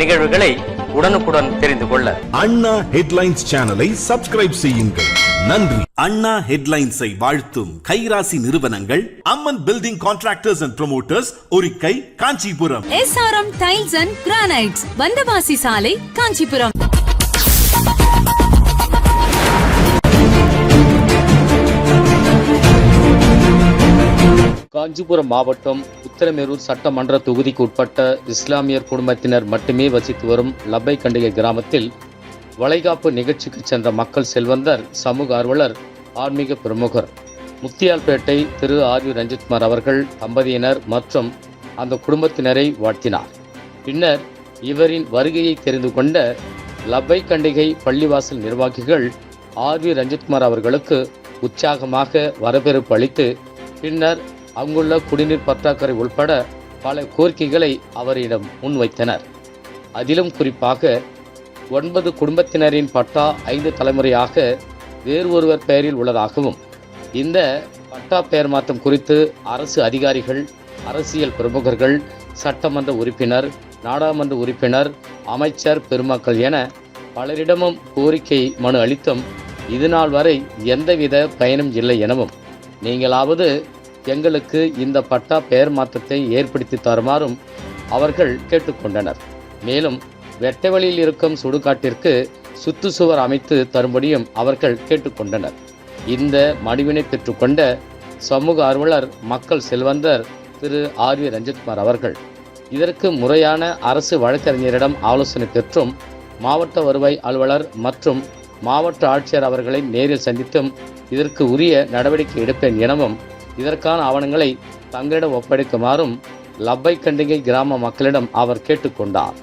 நிகழ்வுகளை உடனுக்குடன் தெரிந்து கொள்ள. அண்ணா ஹெட்லைன்ஸ் சேனலை சப்ஸ்கிரைப் செய்யுங்கள். நன்றி. அண்ணா ஹெட்லைன்ஸை வாழ்த்தும் கைராசி நிறுவனங்கள் Amman building contractors and promoters Orikkai Kanchipuram. SRM tiles and granites Vandavasi சாலை காஞ்சிபுரம். காஞ்சிபுரம் மாவட்டம் உத்தரமேரூர் சட்டமன்ற தொகுதிக்கு உட்பட்ட இஸ்லாமியர் குடும்பத்தினர் மட்டுமே வசித்து வரும் லப்பை கண்டிகை கிராமத்தில் வளைகாப்பு நிகழ்ச்சிக்கு சென்ற மக்கள் செல்வந்தர் சமூக ஆர்வலர் ஆன்மீக பிரமுகர். முத்தியால்பேட்டை திரு. ஆர். யு. ரஞ்சித்குமார் அவர்கள் தம்பதியினர் மற்றும் அந்த குடும்பத்தினரை வாழ்த்தினார். பின்னர் இவரின் வருகையை தெரிந்து கொண்ட லப்பை கண்டிகை பள்ளிவாசல் நிர்வாகிகள் ஆர். வி ரஞ்சித்குமார் அவர்களுக்கு உற்சாகமாக வரவேற்பு அளித்து பின்னர் அங்குள்ள குடிநீர் பற்றாக்குறை உள்பட பல கோரிக்கைகளை அவரிடம் முன்வைத்தனர். அதிலும் குறிப்பாக ஒன்பது குடும்பத்தினரின் பட்டா ஐந்து தலைமுறையாக வேறு ஒருவர் பெயரில் உள்ளதாகவும் இந்த பட்டா பெயர் மாற்றம் குறித்து அரசு அதிகாரிகள் அரசியல் பிரமுகர்கள் சட்டமன்ற உறுப்பினர் நாடாளுமன்ற உறுப்பினர் அமைச்சர் பெருமக்கள் என பலரிடமும் கோரிக்கை மனு அளித்தும் இதுநாள் வரை எந்தவித பயனும் இல்லை எனவும் நீங்களாவது எங்களுக்கு இந்த பட்டா பெயர் மாற்றத்தை ஏற்படுத்தி தருமாறும் அவர்கள் கேட்டுக்கொண்டனர். மேலும் வெட்டவெளியில் இருக்கும் சுடுகாட்டிற்கு சுற்றுச்சுவர் அமைத்து தரும்படியும் அவர்கள் கேட்டுக்கொண்டனர். இந்த மனுவினை பெற்றுக்கொண்ட சமூக ஆர்வலர் மக்கள் செல்வந்தர் திரு. ஆர். வி. ரஞ்சித்குமார் அவர்கள் இதற்கு முறையான அரசு வழக்கறிஞரிடம் ஆலோசனை பெற்றும் மாவட்ட வருவாய் அலுவலர் மற்றும் மாவட்ட ஆட்சியர் அவர்களை நேரில் சந்தித்தும் இதற்கு உரிய நடவடிக்கை எடுப்பேன் எனவும் இதற்கான ஆவணங்களை தங்களிடம் ஒப்படைக்குமாறும் லப்பை கண்டிகை கிராம மக்களிடம் அவர் கேட்டுக்கொண்டார்.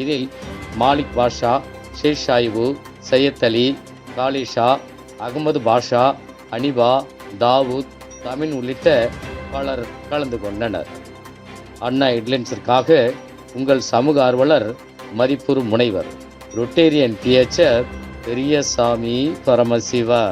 இதில் மாலிக் பாஷா ஷேர் ஷாயிபு சையத் அலி காலிஷா அகமது பாஷா அனிபா தாவூத் தமின் உள்ளிட்ட பலர் கலந்து கொண்டனர். அண்ணா ஹெட்லைன்ஸிற்காக உங்கள் சமூக ஆர்வலர் மதிப்புறு முனைவர் ரொட்டேரியன் பிஎச்ஆர் பெரியசாமி பரமசிவா